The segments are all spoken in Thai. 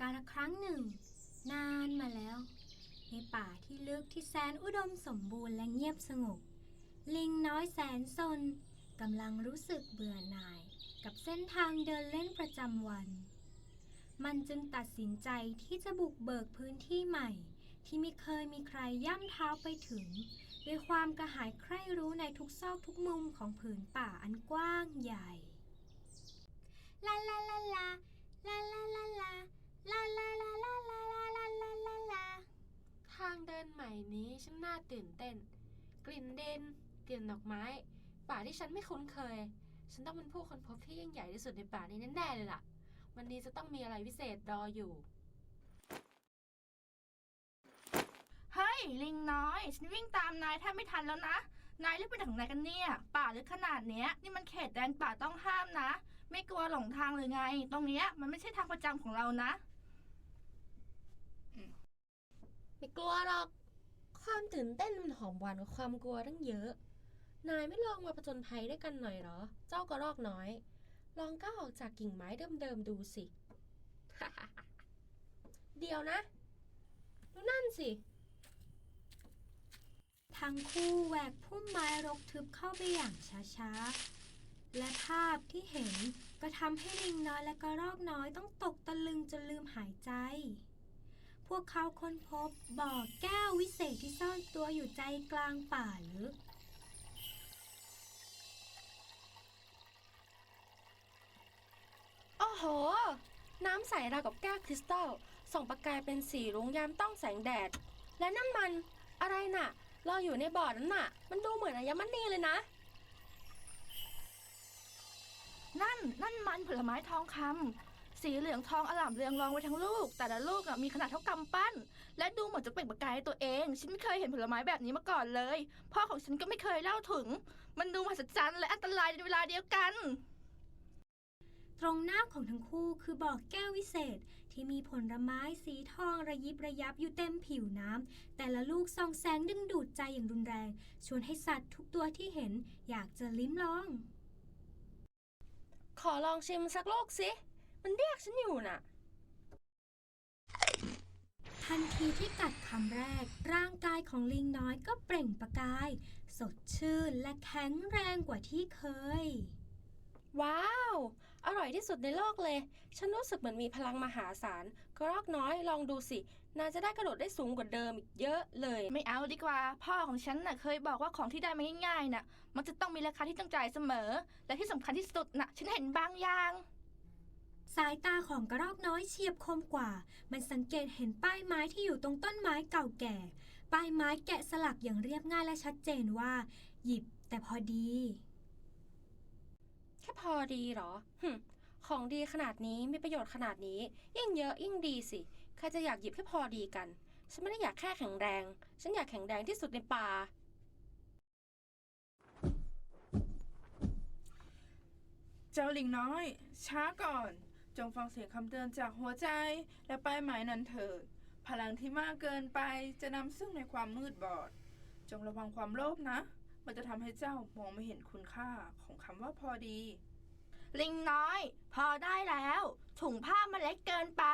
กาลครั้งหนึ่ง นานมาแล้ว ในป่าที่ลึกที่แสนอุดมสมบูรณ์และเงียบสงบ ลิงน้อยแสนซนกำลังรู้สึกเบื่อหน่าย กับเส้นทางเดินเล่นประจำวัน มันจึงตัดสินใจที่จะบุกเบิกพื้นที่ใหม่ ที่ไม่เคยมีใครย่ำเท้าไปถึง ด้วยความกระหายใคร่รู้ในทุกซอกทุกมุมของผืนป่าอันกว้างใหญ่ ลาลาลาลา ลาลาลาลา ลาลาลาลาลาลาลาลาลาลาทางเดินใหม่นี้ช่างน่าตื่นเต้น กลิ่นเดนกลิ่นดอกไม้ ป่าที่ฉันไม่คุ้นเคย ฉันต้องเป็นผู้ค้นพบที่ยิ่งใหญ่ที่สุดในป่านี้แน่ๆเลยล่ะ วันนี้จะต้องมีอะไรพิเศษรออยู่ เฮ้ย ลิงน้อย ฉันวิ่งตามนายแทบไม่ทันแล้วนะ นายรีบไปถึงไหนกันเนี่ย ป่าลึกขนาดเนี้ย นี่มันเขตแดนป่าต้องห้ามนะ ไม่กลัวหลงทางหรือไง ตรงเนี้ยมันไม่ใช่ทางประจำของเรานะ ไม่กลัวหรอก ความตื่นเต้นมันหอมหวานกว่าความกลัวตั้งเยอะ นายไม่ลองมาผจญภัยด้วยกันหน่อยเหรอ เจ้ากระรอกน้อย ลองก้าวออกจากกิ่งไม้เดิมๆดูสิ เดี๋ยวนะ ดูนั่นสิ ทั้งคู่แหวกพุ่มไม้รกทึบเข้าไปอย่างช้าๆ และภาพที่เห็นก็ทำให้ลิงน้อยและกระรอกน้อยต้องตกตะลึงจนลืมหายใจ พวกเขาค้นพบบ่อแก้ววิเศษที่ซ่อนตัวอยู่ใจกลางป่าลึก โอ้โห น้ำใสราวกับแก้วคริสตัล ส่องประกายเป็นสีรุ้งยามต้องแสงแดด และนั่นมันอะไรน่ะลอยอยู่ในบ่อนั้นน่ะ มันดูเหมือนอัญมณีเลยนะ นั่น นั่นมันผลไม้ทองคำ สีเหลืองทองอล่ามเรืองรองไว้ทั้งลูก แต่ละลูกอะมีขนาดเท่ากำปั้น และดูเหมือนจะเปล่งประกายตัวเอง ฉันไม่เคยเห็นผลไม้แบบนี้มาก่อนเลย พ่อของฉันก็ไม่เคยเล่าถึง มันดูมหัศจรรย์และอันตรายในเวลาเดียวกัน ตรงหน้าของทั้งคู่คือบ่อแก้ววิเศษที่มีผลไม้สีทองระยิบระยับอยู่เต็มผิวน้ำแต่ละลูกส่องแสงดึงดูดใจอย่างรุนแรง ชวนให้สัตว์ทุกตัวที่เห็นอยากจะลิ้มลอง ขอลองชิมสักลูกสิ มันเรียกฉันอยู่น่ะ ทันทีที่กัดคำแรก ร่างกายของลิงน้อยก็เปล่งประกาย สดชื่นและแข็งแรงกว่าที่เคย ว้าว อร่อยที่สุดในโลกเลย ฉันรู้สึกเหมือนมีพลังมหาศาลกระรอกน้อยลองดูสิ นายจะได้กระโดดได้สูงกว่าเดิมอีกเยอะเลย ไม่เอาดีกว่า พ่อของฉันน่ะเคยบอกว่าของที่ได้มาง่ายๆน่ะ มันจะต้องมีราคาที่ต้องจ่ายเสมอ และที่สำคัญที่สุดน่ะ ฉันเห็นบางอย่างสายตาของกระรอกน้อยเฉียบคมกว่า มันสังเกตเห็นป้ายไม้ที่อยู่ตรงต้นไม้เก่าแก่ ป้ายไม้แกะสลักอย่างเรียบง่ายและชัดเจนว่า หยิบแต่พอดี แค่พอดีเหรอหึมของดีขนาดนี้มีประโยชน์ขนาดนี้ ยิ่งเยอะยิ่งดีสิใครจะอยากหยิบให้พอดีกัน ฉันไม่ได้อยากแค่แข็งแรง ฉันอยากแข็งแรงที่สุดในป่าเจ้าลิงน้อย ช้าก่อน จงฟังเสียงคำเตือนจากหัวใจและป้ายไม้นั้นเถิด พลังที่มากเกินไปจะนำซึ่งในความมืดบอด จงระวังความโลภนะ มันจะทำให้เจ้ามองไม่เห็นคุณค่าของคำว่าพอดี ลิงน้อย พอได้แล้ว ถุงผ้ามันเล็กเกินไป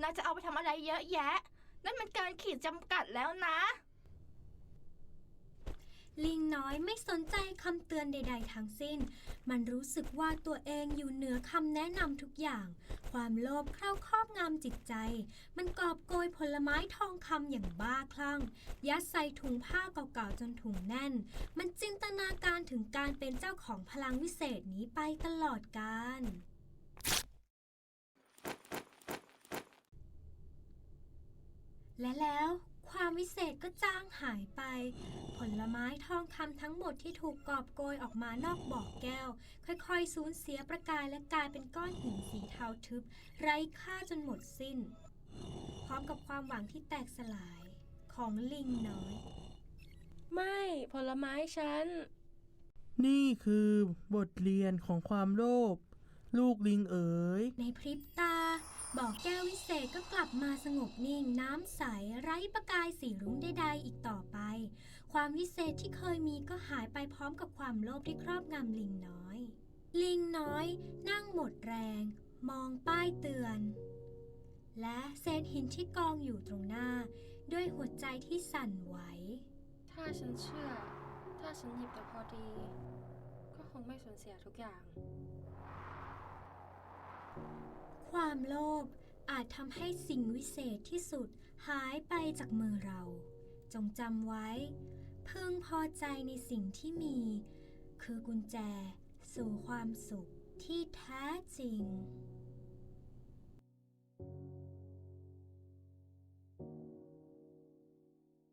น่าจะเอาไปทำอะไรเยอะแยะ นั่นมันเกินขีดจำกัดแล้วนะ น้อยไม่สนใจคำเตือนใด ๆทั้งสิ้น มันรู้สึกว่าตัวเองอยู่เหนือคำแนะนำทุกอย่าง ความโลภเข้าครอบงำจิตใจ มันกอบโกยผลไม้ทองคำอย่างบ้าคลั่ง ยัดใส่ถุงผ้าเก่าๆจนถุงแน่น มันจินตนาการถึงการเป็นเจ้าของพลังวิเศษนี้ไปตลอดกาลและแล้ว ความวิเศษก็จางหายไป ผลไม้ทองคำทั้งหมดที่ถูกกอบโกยออกมานอกบ่อแก้ว ค่อยๆ สูญเสียประกายและกลายเป็นก้อนหินสีเทาทึบ ไร้ค่าจนหมดสิ้น พร้อมกับความหวังที่แตกสลายของลิงน้อย ไม่ผลไม้ฉัน นี่คือบทเรียนของความโลภลูกลิงเอ๋ยในพริบตา บ่อแก้ววิเศษก็กลับมาสงบนิ่งน้ำใสไร้ประกายสีรุ้งใดๆอีกต่อไป ความวิเศษที่เคยมีก็หายไปพร้อมกับความโลภที่ครอบงำลิงน้อย ลิงน้อยนั่งหมดแรง มองป้ายเตือน และเศษหินที่กองอยู่ตรงหน้า ด้วยหัวใจที่สั่นไหว ถ้าฉันเชื่อ ถ้าฉันหยิบแต่พอดี ก็คงไม่สูญเสียทุกอย่าง ความโลภอาจทำให้สิ่งวิเศษที่สุดหายไปจากมือเรา จงจำไว้ พึงพอใจในสิ่งที่มี คือกุญแจสู่ความสุขที่แท้จริง